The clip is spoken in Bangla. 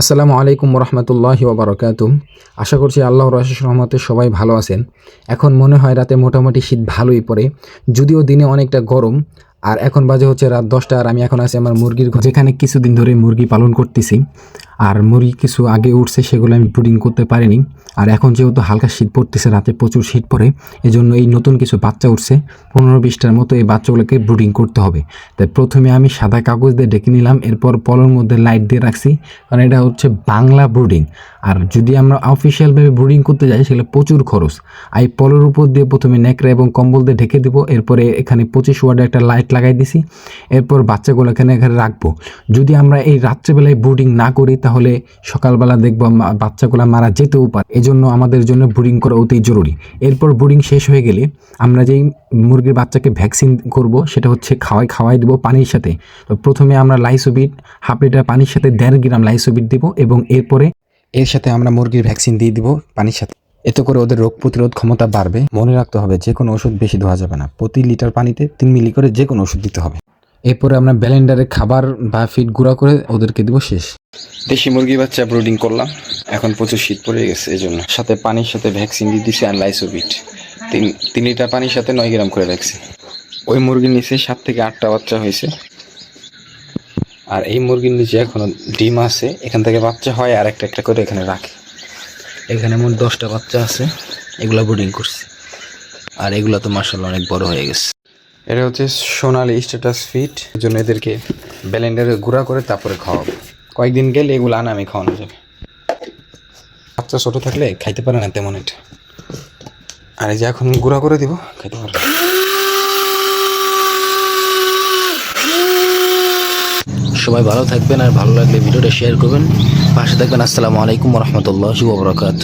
আসসালামু আলাইকুম রহমতুল্লাহি ওবরাকাতুম আশা করছি আল্লাহ রশেষ রহমতে সবাই ভালো আছেন। এখন মনে হয় রাতে মোটামুটি শীত ভালোই পড়ে, যদিও দিনে অনেকটা গরম। আর এখন বাজে হচ্ছে রাত দশটা, আর আমি এখন আছি আমার মুরগির যেখানে কিছুদিন ধরে মুরগি পালন করতেছি। আর মুরগি কিছু আগে উঠছে, সেগুলো আমি ব্রুডিং করতে পারিনি। আর এখন যেহেতু হালকা শীত পড়তেছে, রাতে প্রচুর শীত পড়ে, এজন্য এই নতুন কিছু বাচ্চা উঠছে, পনেরো বিশটার মতো এই বাচ্চাগুলোকে ব্রুডিং করতে হবে। তাই প্রথমে আমি সাদা কাগজ দিয়ে ডেকে নিলাম, এরপর পলোর মধ্যে লাইট দিয়ে রাখছি, কারণ এটা হচ্ছে বাংলা ব্রুডিং আর যদি আমরা অফিসিয়ালভাবে ব্রুডিং করতে যাই, সেগুলো প্রচুর খরচ। আর পলের উপর দিয়ে প্রথমে নেকড়া এবং কম্বল দিয়ে ঢেকে দেবো, এরপরে এখানে পঁচিশ ওয়ার্ডে একটা লাইট লাগাই দিছি, এরপর বাচ্চাগুলো এখানে এখানে রাখব। যদি আমরা এই রাত্রেবেলায় ব্রুডিং না করি, তাহলে সকালবেলা দেখব বাচ্চাগুলো মারা যেতেও পারে। এজন্য আমাদের জন্য ব্রুডিং করা অতি জরুরি। এরপর ব্রুডিং শেষ হয়ে গেলে আমরা যেই মুরগির বাচ্চাকে ভ্যাকসিন করব, সেটা হচ্ছে খাওয়াই খাওয়াই দেবো পানির সাথে। তো প্রথমে আমরা লাইসোবিট হাফ লিটার পানির সাথে দেড় গ্রাম লাইসোবিট দেবো এবং এরপরে এর সাথে আমরা মুরগির ভ্যাকসিন দিয়ে দিব পানির সাথে। এতে করে ওদের রোগ প্রতিরোধ ক্ষমতা বাড়বে। মনে রাখতে হবে যে কোনো ওষুধ বেশি দেওয়া যাবে না। প্রতি লিটার পানিতে তিন মিলি করে যে কোনো ওষুধ দিতে হবে। এরপরে আমরা ব্যালেন্ডারে খাবার বা ফিড গুঁড়া করে ওদেরকে দিব শেষ। দেশি মুরগি বাচ্চা ব্রুডিং করলাম। এখন প্রচুর শীত পড়ে গেছে এই জন্য সাথে পানির সাথে ভ্যাকসিন দিয়ে দিছি আর লাইসোবিট তিন তিন লিটার পানির সাথে নয় গ্রাম করে রাখছি ওই মুরগির নিচে সাত থেকে আটটা বাচ্চা হয়েছে। আর এই মুরগির নিচে এখনও ডিম আছে, এখান থেকে বাচ্চা হয় আর একটা একটা করে এখানে রাখে। এখানে মোট দশটা বাচ্চা আছে, এগুলা ব্রুডিং করছে। আর এগুলা তো মার্শাল অনেক বড় হয়ে গেছে। এটা হচ্ছে সোনালি স্ট্যাটাস ফিট জন্য এদেরকে ব্যালেন্ডারে গুঁড়া করে তারপরে খাওয়াবো। কয়েকদিন গেলে এগুলো আনা আমি খাওয়ানো যাবে। বাচ্চা ছোটো থাকলে খাইতে পারে না তেমন এটা। আর এই যে এখন গুঁড়া করে দিব, খাইতে পারবে। সবাই ভালো থাকবেন আর ভালো লাগলে ভিডিওটা শেয়ার করবেন। পাশে থাকবেন, আসসালামু আলাইকুম রহমতুল্লাহ শুভ বরকাত